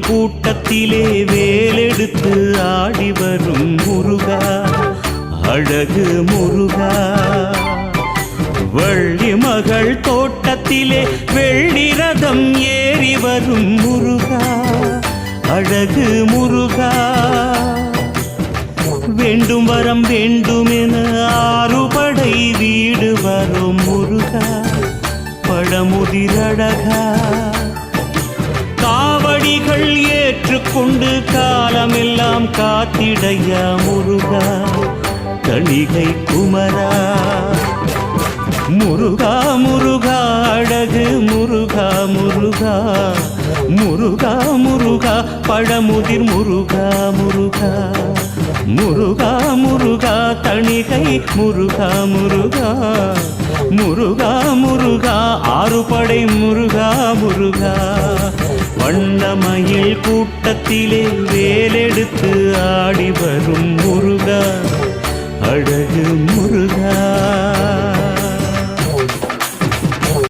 கூட்டத்திலே வேலெடுத்து ஆடி வரும் முருகா அழகு முருகா. வள்ளி மகள் தோட்டத்திலே வெள்ளி ரதம் ஏறி வரும் முருகா அழகு முருகா. வேண்டும் வரம் வேண்டுமென ஆறுபடை வீடு வரும் முருகா பழமுதிரழகா கொண்டு காலமெல்லாம் காத்திடையா முருகா கணிகை குமரா. முருகா முருகா அழகு முருகா முருகா. முருகா முருகா பழமுதிர் முருகா முருகா. முருகா முருகா தணிகை முருகா முருகா. முருகா முருகா ஆறுபடை முருகா முருகா. வண்ணமயில் கூட்டத்திலே வேலெடுத்து ஆடி வரும் முருகா. அழகு முருகா.